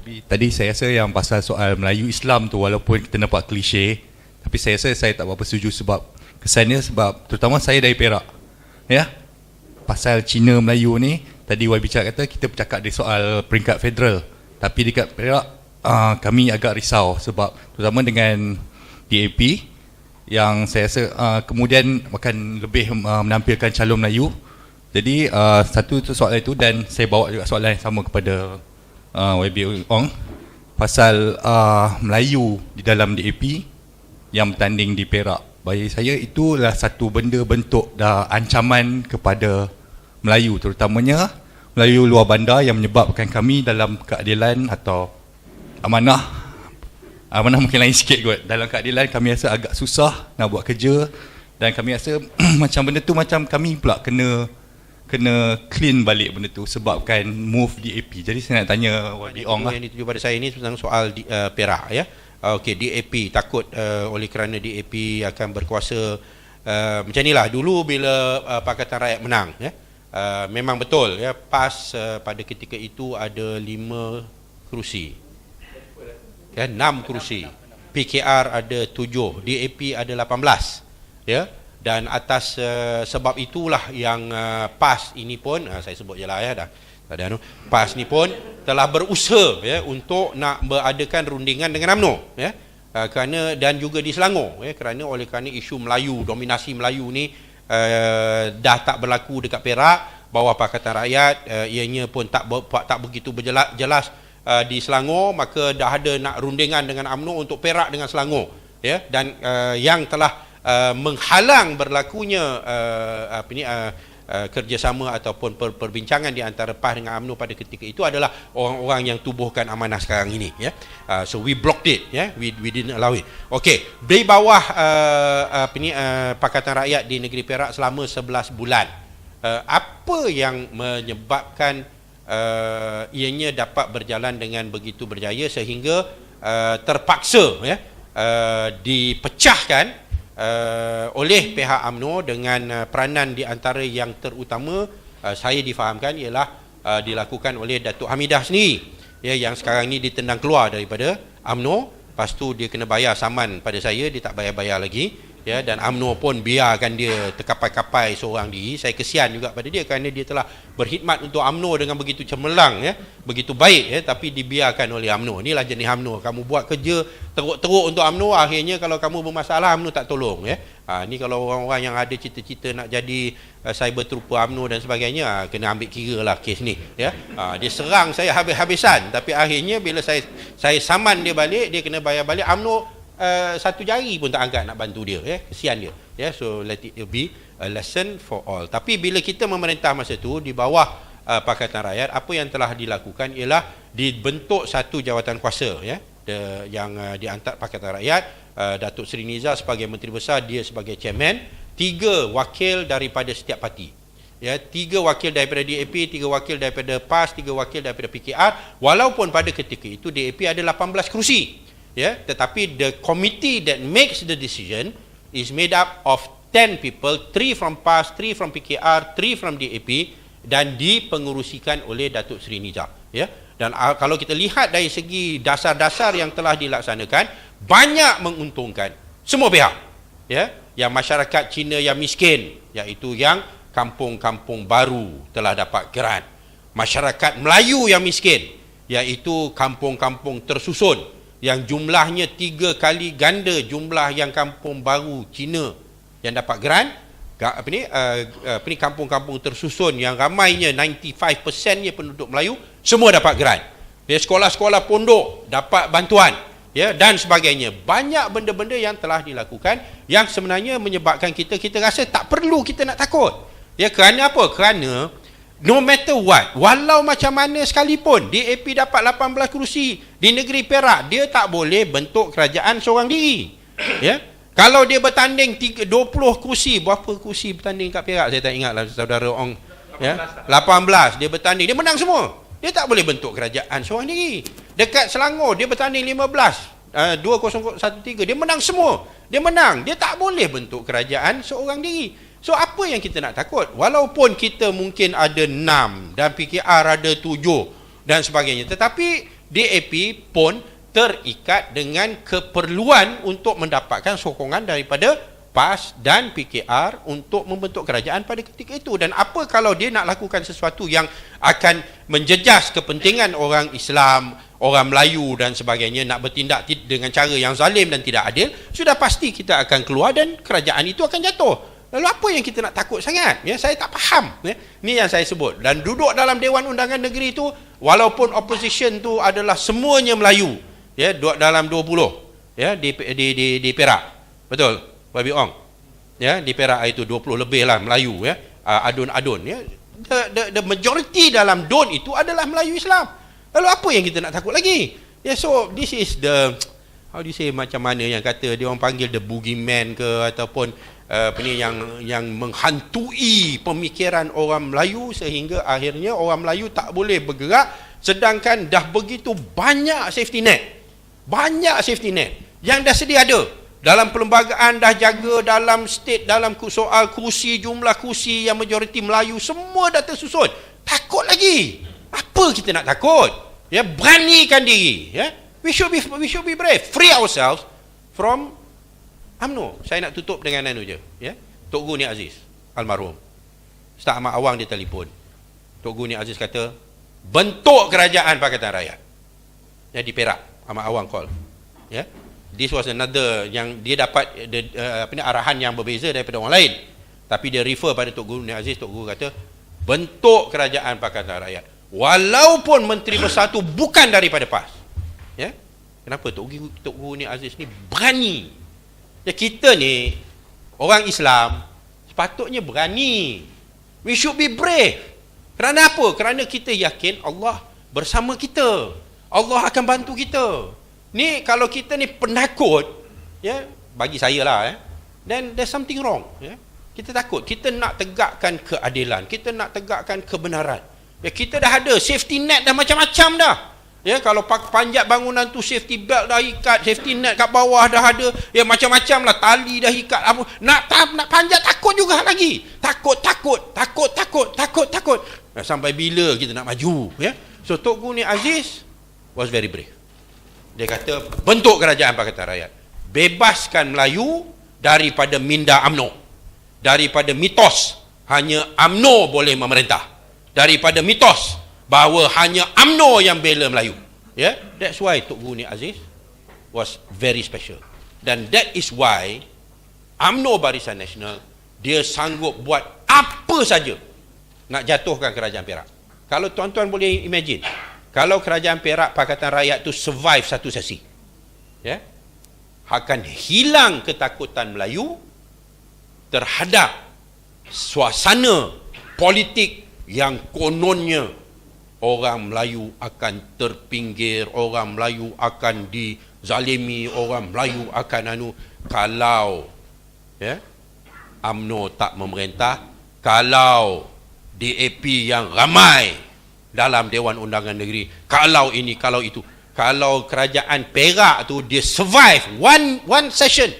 YB. Tadi saya rasa yang pasal soal Melayu Islam tu walaupun kita nampak klise tapi saya rasa saya tak berapa setuju sebab kesannya sebab terutama saya dari Perak. Ya. Pasal Cina Melayu ni tadi YB cakap kata kita bercakap di soal peringkat federal. Tapi dekat Perak uh, kami agak risau sebab terutama dengan DAP yang saya rasa uh, kemudian akan lebih uh, menampilkan calon Melayu. Jadi uh, satu tu soalan itu dan saya bawa juga soalan yang sama kepada uh, YB Ong. Pasal uh, Melayu di dalam DAP yang bertanding di Perak. Bagi saya itulah satu benda bentuk dah ancaman kepada Melayu. Terutamanya Melayu luar bandar yang menyebabkan kami dalam keadilan atau amanah. Amanah mungkin lain sikit kot. Dalam keadilan kami rasa agak susah nak buat kerja. Dan kami rasa macam benda tu macam kami pula kena kena clean balik benda tu sebabkan move DAP. Jadi saya nak tanya Wadi Ong lah. Yang dituju pada saya ini tentang soal di, uh, Perak ya. Uh, Okey, DAP takut uh, oleh kerana DAP akan berkuasa uh, macam inilah dulu bila uh, Pakatan Rakyat menang ya. Uh, memang betul ya PAS uh, pada ketika itu ada lima kerusi. Ya, enam kerusi. PKR ada tujuh, DAP ada lapan belas. Ya dan atas uh, sebab itulah yang uh, PAS ini pun uh, saya sebut je lah ya dah. Ada anu. PAS ni pun telah berusaha ya untuk nak beradakan rundingan dengan AMNO ya. Uh, kerana dan juga di Selangor ya kerana oleh kerana isu Melayu dominasi Melayu ni uh, dah tak berlaku dekat Perak bawah Pakatan Rakyat uh, ianya pun tak ber, tak begitu berjelas jelas uh, di Selangor. Maka dah ada nak rundingan dengan AMNO untuk Perak dengan Selangor ya. Dan uh, yang telah uh, menghalang berlakunya uh, apa ni uh, uh, kerjasama ataupun per, perbincangan di antara PAS dengan UMNO pada ketika itu adalah orang-orang yang tubuhkan amanah sekarang ini ya uh, so we blocked it ya yeah? we we didn't allow it okey di bawah uh, apa ni uh, pakatan rakyat di negeri Perak selama 11 bulan uh, apa yang menyebabkan uh, ianya dapat berjalan dengan begitu berjaya sehingga uh, terpaksa ya uh, dipecahkan uh, oleh pihak AMNO dengan uh, peranan di antara yang terutama uh, saya difahamkan ialah uh, dilakukan oleh Datuk Hamidah sendiri. Ya yang sekarang ini ditendang keluar daripada AMNO lepas tu dia kena bayar saman pada saya dia tak bayar-bayar lagi ya dan AMNO pun biarkan dia terkapai-kapai seorang diri. Saya kesian juga pada dia kerana dia telah berkhidmat untuk AMNO dengan begitu cemerlang ya. Begitu baik ya tapi dibiarkan oleh AMNO. Inilah jenis AMNO. Kamu buat kerja teruk-teruk untuk AMNO akhirnya kalau kamu bermasalah AMNO tak tolong ya. Ha, ni kalau orang-orang yang ada cita-cita nak jadi uh, cyber trooper AMNO dan sebagainya ha, kena ambil kira lah kes ni ya. Ha, dia serang saya habis-habisan. Tapi akhirnya bila saya saya saman dia balik dia kena bayar balik. AMNO uh, satu jari pun tak angkat nak bantu dia ya kesian dia. Ya so let it be a lesson for all. Tapi bila kita memerintah masa tu di bawah uh, pakatan rakyat apa yang telah dilakukan ialah dibentuk satu jawatan kuasa ya. The, yang uh, diantar pakatan rakyat uh, Datuk Seri Niza sebagai menteri besar dia sebagai chairman. Tiga wakil daripada setiap parti. Ya tiga wakil daripada DAP tiga wakil daripada PAS tiga wakil daripada PKR walaupun pada ketika itu DAP ada 18 kerusi ya tetapi the committee that makes the decision is made up of 10 people 3 from PAS 3 from PKR 3 from DAP dan dipengurusikan oleh Datuk Seri Nizam ya. Dan uh, kalau kita lihat dari segi dasar-dasar yang telah dilaksanakan banyak menguntungkan semua pihak ya. Yang masyarakat Cina yang miskin iaitu yang kampung-kampung baru telah dapat geran. Masyarakat Melayu yang miskin iaitu kampung-kampung tersusun yang jumlahnya tiga kali ganda jumlah yang kampung baru Cina yang dapat grant apa ni uh, apa ni kampung-kampung tersusun yang ramainya 95%nya penduduk Melayu semua dapat grant ya sekolah-sekolah pondok dapat bantuan ya dan sebagainya. Banyak benda-benda yang telah dilakukan yang sebenarnya menyebabkan kita kita rasa tak perlu kita nak takut. Ya kerana apa? Kerana no matter what walau macam mana sekalipun DAP dapat 18 kerusi di negeri Perak dia tak boleh bentuk kerajaan seorang diri. Ya? Kalau dia bertanding 20 kerusi berapa kerusi bertanding kat Perak? Saya tak ingat lah saudara Ong. Ya? 18 dia bertanding. Dia menang semua. Dia tak boleh bentuk kerajaan seorang diri. Dekat Selangor dia bertanding 15 uh, 2013 dia menang semua. Dia menang. Dia tak boleh bentuk kerajaan seorang diri So apa yang kita nak takut? Walaupun kita mungkin ada enam dan PKR ada tujuh dan sebagainya. Tetapi DAP pun terikat dengan keperluan untuk mendapatkan sokongan daripada PAS dan PKR untuk membentuk kerajaan pada ketika itu dan apa kalau dia nak lakukan sesuatu yang akan menjejas kepentingan orang Islam, orang Melayu dan sebagainya nak bertindak dengan cara yang zalim dan tidak adil, sudah pasti kita akan keluar dan kerajaan itu akan jatuh. Lalu apa yang kita nak takut sangat? Ya, saya tak faham. Ya. Ini yang saya sebut. Dan duduk dalam Dewan Undangan Negeri itu, walaupun opposition tu adalah semuanya Melayu, ya, duduk dalam 20 ya, di, di, di, di Perak. Betul? Babi Ong. Ya, di Perak itu 20 lebih lah Melayu ya. Uh, adun-adun ya. The, the, the majority dalam DUN itu adalah Melayu Islam. Lalu apa yang kita nak takut lagi? Ya, so this is the how do you say macam mana yang kata dia orang panggil the boogeyman ke ataupun uh, apa ni yang yang menghantui pemikiran orang Melayu sehingga akhirnya orang Melayu tak boleh bergerak sedangkan dah begitu banyak safety net. Banyak safety net. Yang dah sedia ada. Dalam perlembagaan dah jaga dalam state dalam soal kursi jumlah kursi yang majoriti Melayu semua dah tersusun. Takut lagi. Apa kita nak takut? Ya beranikan diri ya. We should be we should be brave. Free ourselves from UMNO saya nak tutup dengan anu je ya. Tok Gu ni Aziz almarhum. Ustaz Ahmad Awang dia telefon. Tok ni Aziz kata bentuk kerajaan Pakatan Rakyat. Ya di Perak Ahmad Awang call ya. This was another yang dia dapat the, uh, apa ni arahan yang berbeza daripada orang lain. Tapi dia refer pada Tok Guru Aziz Tok Guru kata bentuk kerajaan Pakatan Rakyat. Walaupun menteri besar tu bukan daripada PAS ya. Kenapa Tok Guru Tok Guru Aziz ni berani ya kita ni orang Islam sepatutnya berani we should be brave kerana apa kerana kita yakin Allah bersama kita Allah akan bantu kita Ni kalau kita ni penakut, ya, bagi saya lah, ya, then there's something wrong. Ya. Kita takut, kita nak tegakkan keadilan, kita nak tegakkan kebenaran. Ya, kita dah ada safety net dah macam-macam dah. Ya, kalau panjat bangunan tu safety belt dah ikat, safety net kat bawah dah ada, ya macam-macam lah tali dah ikat. Apa, nak nak panjat takut juga lagi. Takut, takut, takut, takut, takut, takut. Nah, sampai bila kita nak maju, ya? So Tok Guni Aziz was very brave. Dia kata bentuk kerajaan Pakatan Rakyat. Bebaskan Melayu daripada minda AMNO. Daripada mitos hanya AMNO boleh memerintah. Daripada mitos bahawa hanya AMNO yang bela Melayu. Ya, yeah? that's why Tok Guru Aziz was very special. Dan that is why AMNO Barisan Nasional dia sanggup buat apa saja nak jatuhkan kerajaan Perak. Kalau tuan-tuan boleh imagine, kalau kerajaan Perak Pakatan Rakyat tu survive satu sesi ya akan hilang ketakutan Melayu terhadap suasana politik yang kononnya orang Melayu akan terpinggir orang Melayu akan dizalimi orang Melayu akan anu kalau ya AMNO tak memerintah kalau DAP yang ramai dalam Dewan Undangan Negeri kalau ini kalau itu. Kalau kerajaan Perak tu dia survive one one session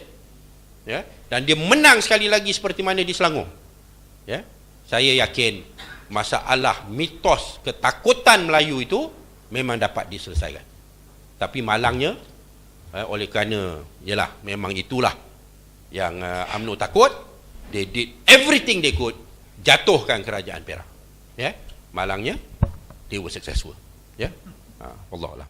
ya dan dia menang sekali lagi seperti mana di Selangor ya. Saya yakin masalah mitos ketakutan Melayu itu memang dapat diselesaikan tapi malangnya eh, oleh kerana yalah memang itulah yang uh, takut they did everything they could jatuhkan kerajaan Perak ya malangnya they were successful. Yeah? Uh, Allah Allah.